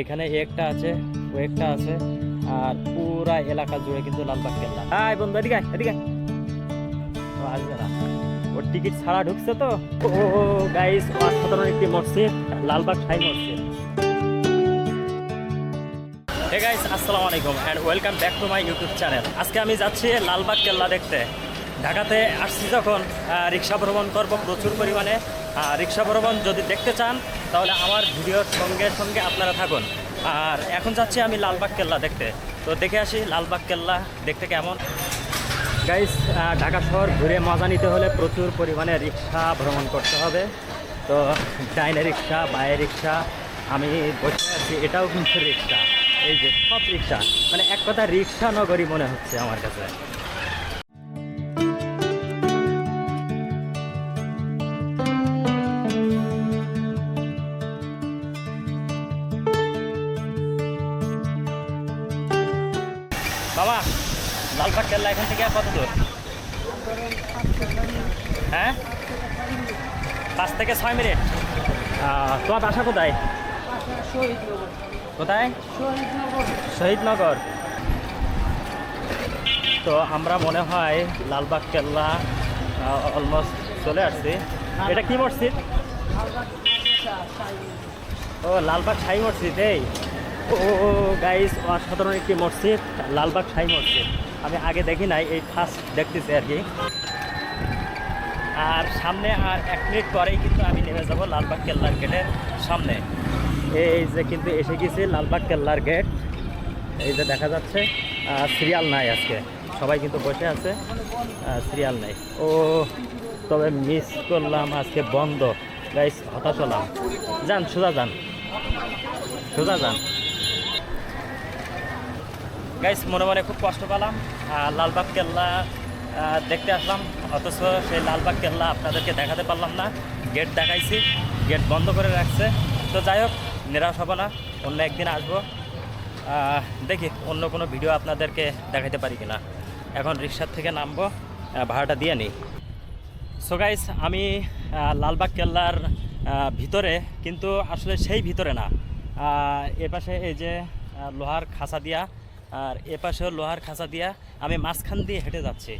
এখানে একটা আছে, ও একটা আছে, আর পুরা এলাকা জুড়ে কিন্তু লালবাগ কেল্লা। হাই বন্ধু, এদিকে এদিকে আসবে না। ওর টিকিট ছাড়া ঢুকছে তো। ও গাইস অসাধারণ একটি মসজিদ, লালবাগ শাহী মসজিদ। হে গাইস আসসালামু আলাইকুম and welcome back to my YouTube channel আজকে আমি যাচ্ছি লালবাগ কেল্লা দেখতে। ঢাকাতে আসছি যখন রিক্সা ভ্রমণ করব প্রচুর পরিমাণে। রিক্সা ভ্রমণ যদি দেখতে চান তাহলে আমার ভিডিওর সঙ্গে সঙ্গে আপনারা থাকুন। আর এখন যাচ্ছি আমি লালবাগ কেল্লা দেখতে। তো দেখে আসি লালবাগ কেল্লা দেখতে কেমন। গাইস ঢাকা শহর ঘুরে মজা নিতে হলে প্রচুর পরিমাণে রিক্সা ভ্রমণ করতে হবে। তো ডাইনে রিক্সা, বায়ে রিক্সা, আমি বসে আছি, এটাও কিন্তু রিক্সা। এই যে সব রিক্সা। মানে এক কথা রিক্সা নগরী মনে হচ্ছে আমার কাছে। লালবাগ কেল্লা এখান থেকে কত দূর? হ্যাঁ? পাঁচ থেকে ছয় মিনিট। তোমার বাসা কোথায়? কোথায়? শহীদনগর। তো আমরা মনে হয় লালবাগ কেল্লা অলমোস্ট চলে আসছি। এটা কি মসজিদ? ও লালবাগ শাহী মসজিদ, এই। ও গাইস অসাধারণ একটি মসজিদ লালবাগ শাহী মসজিদ। আমি আগে দেখি নাই, এই ফার্স্ট দেখতেছি আর কি। আর সামনে আর এক মিনিট পরেই কিন্তু আমি নেমে যাব লালবাগ কেল্লার গেটের সামনে। এই যে কিন্তু এসে গেছি লালবাগ কেল্লার গেট এই যে দেখা যাচ্ছে সিরিয়াল নাই আজকে। সবাই কিন্তু বসে আছে সিরিয়াল নাই। ও, তবে মিস করলাম আজকে বন্ধ। গাইস হতাশ হলাম। যান, সোজা যান। সোজা যান। গাইস মনে মনে খুব কষ্ট পেলাম। লালবাগ কেল্লা দেখতে আসলাম। অথচ সেই লালবাগ কেল্লা আপনাদেরকে দেখাতে পারলাম না। গেট দেখাইছি গেট বন্ধ করে রাখছে। তো যাই হোক, নিরাশ হব না, অন্য একদিন আসব। দেখি অন্য কোনো ভিডিও আপনাদেরকে দেখাতে পারি কিনা। এখন রিক্সার থেকে নামবো ভাড়াটা দিয়ে নিই। সো গাইস আমি লালবাগ কেল্লার ভিতরে, কিন্তু আসলে সেই ভিতরে না। এপাশে এই যে লোহার খাঁচা দিয়া আর এপাশেও লোহার খাঁচা দিয়া আমি মাঝখান দিয়ে হেঁটে যাচ্ছি।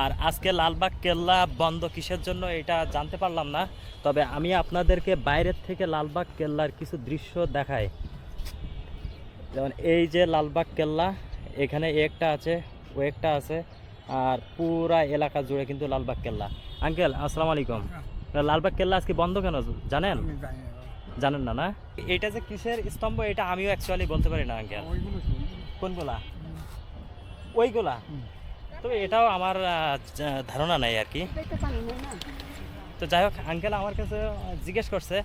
আর আজকে লালবাগ কেল্লা বন্ধ কিসের জন্য এটা জানতে পারলাম না তবে আমি আপনাদেরকে বাইরের থেকে লালবাগ কেল্লার কিছু দৃশ্য দেখাই। যেমন এই যে লালবাগ কেল্লা এখানে একটা আছে ও একটা আছে আর পুরা এলাকা জুড়ে কিন্তু লালবাগ কেল্লা। আঙ্কেল আসসালামু আলাইকুম। লালবাগ কেল্লা আজকে বন্ধ কেন? জানেন। জানেন না না? এটা যে কিসের স্তম্ভ এটা আমিও অ্যাকচুয়ালি বলতে পারি না আঙ্কেল। কোনগুলা? ওইগুলা? তো এটাও আমার ধারণা নাই আর কি। তো যাই হোক আঙ্কেল আমার কাছে জিজ্ঞেস করছে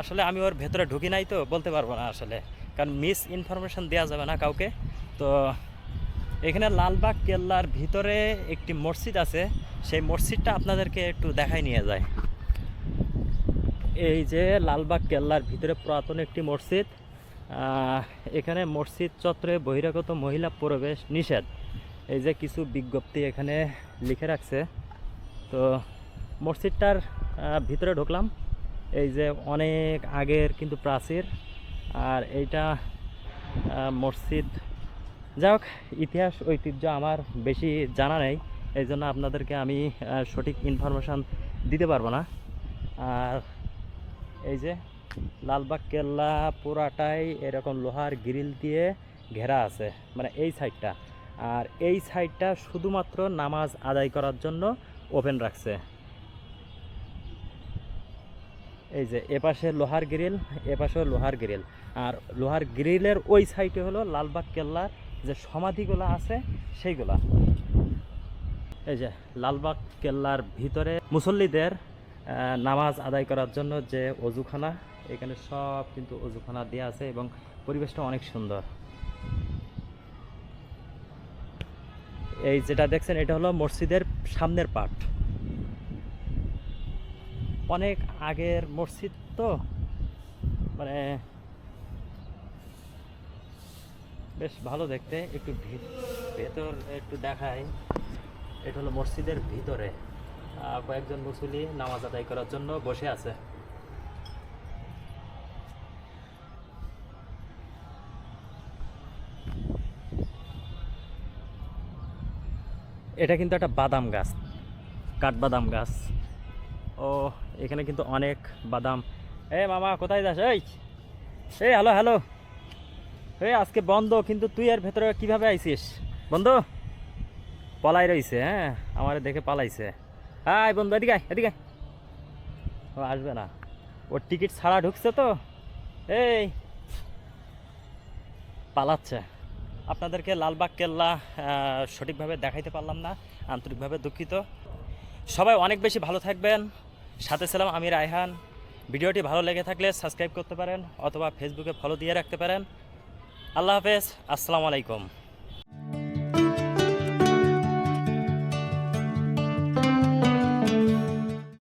আসলে আমি ওর ভেতরে ঢুকি নাই তো বলতে পারব না আসলে। কারণ মিস ইনফরমেশন দেওয়া যাবে না কাউকে। তো এখানে লালবাগ কেল্লার ভিতরে একটি মসজিদ আছে সেই মসজিদটা আপনাদেরকে একটু দেখাই নিয়ে যায়। এই যে লালবাগ কেল্লার ভিতরে পুরাতন একটি মসজিদ এখানে মসজিদ চত্বরে বহিরাগত মহিলা প্রবেশ নিষেধ। এই যে কিছু বিজ্ঞপ্তি এখানে লিখে রাখছে। তো মসজিদটার ভিতরে ঢুকলাম। এই যে অনেক আগের কিন্তু প্রাচীর। আর এইটা মসজিদ। যাই হোক, ইতিহাস, ঐতিহ্য আমার বেশি জানা নেই। এই জন্য আপনাদেরকে আমি সঠিক ইনফরমেশান দিতে পারব না। আর এই যে লালবাগ, কেল্লা, পুরাটাই এরকম লোহার গ্রিল দিয়ে ঘেরা আছে মানে এই সাইডটা। আর এই সাইডটা শুধুমাত্র নামাজ আদায় করার জন্য ওপেন রাখছে। এই যে, এপাশে লোহার গ্রিল, এপাশেও লোহার গ্রিল। আর লোহার গ্রিলের ওই সাইডে হলো লালবাগ, কেল্লার যে সমাধিগুলো আছে, সেইগুলা। এই যে, লালবাগ, কেল্লার ভিতরে মুসল্লিদের নামাজ আদায় করার জন্য যে অজুখানা এখানে সব কিন্তু অজুখানা দেওয়া আছে এবং পরিবেশটা অনেক সুন্দর। এই যেটা দেখছেন, এটা হলো মসজিদের সামনের পার্ট অনেক আগের মসজিদ তো মানে বেশ ভালো দেখতে, একটু ভেতর একটু দেখাই। এটা হলো মসজিদের ভিতরে কয়েকজন মুসলি নামাজ আদায় করার জন্য বসে আছে। এটা কিন্তু একটা বাদাম গাছ, কাঠবাদাম গাছ। ও, এখানে কিন্তু অনেক বাদাম। এ মামা, কোথায় যাস? এই এই হ্যালো হ্যালো। এই আজকে বন্ধ, কিন্তু তুই এর ভেতরে কীভাবে আইছিস বন্ধ, পলাই রইছে হ্যাঁ আমার দেখে পালাইছে। আয় বন্ধু, এদিকে এদিকে ও, আসবে না। ওর টিকিট ছাড়া ঢুকছে তো। এই, পালাচ্ছে। আপনাদেরকে লালবাগ কেল্লা সঠিকভাবে দেখাইতে পারলাম না, আন্তরিকভাবে দুঃখিত। সবাই অনেক বেশি ভালো থাকবেন। সাথে ছিলাম আমি রায়হান ভিডিওটি ভালো লেগে থাকলে সাবস্ক্রাইব করতে পারেন অথবা ফেসবুকে ফলো দিয়ে রাখতে পারেন। আল্লাহ হাফেজ, আসসালামু আলাইকুম।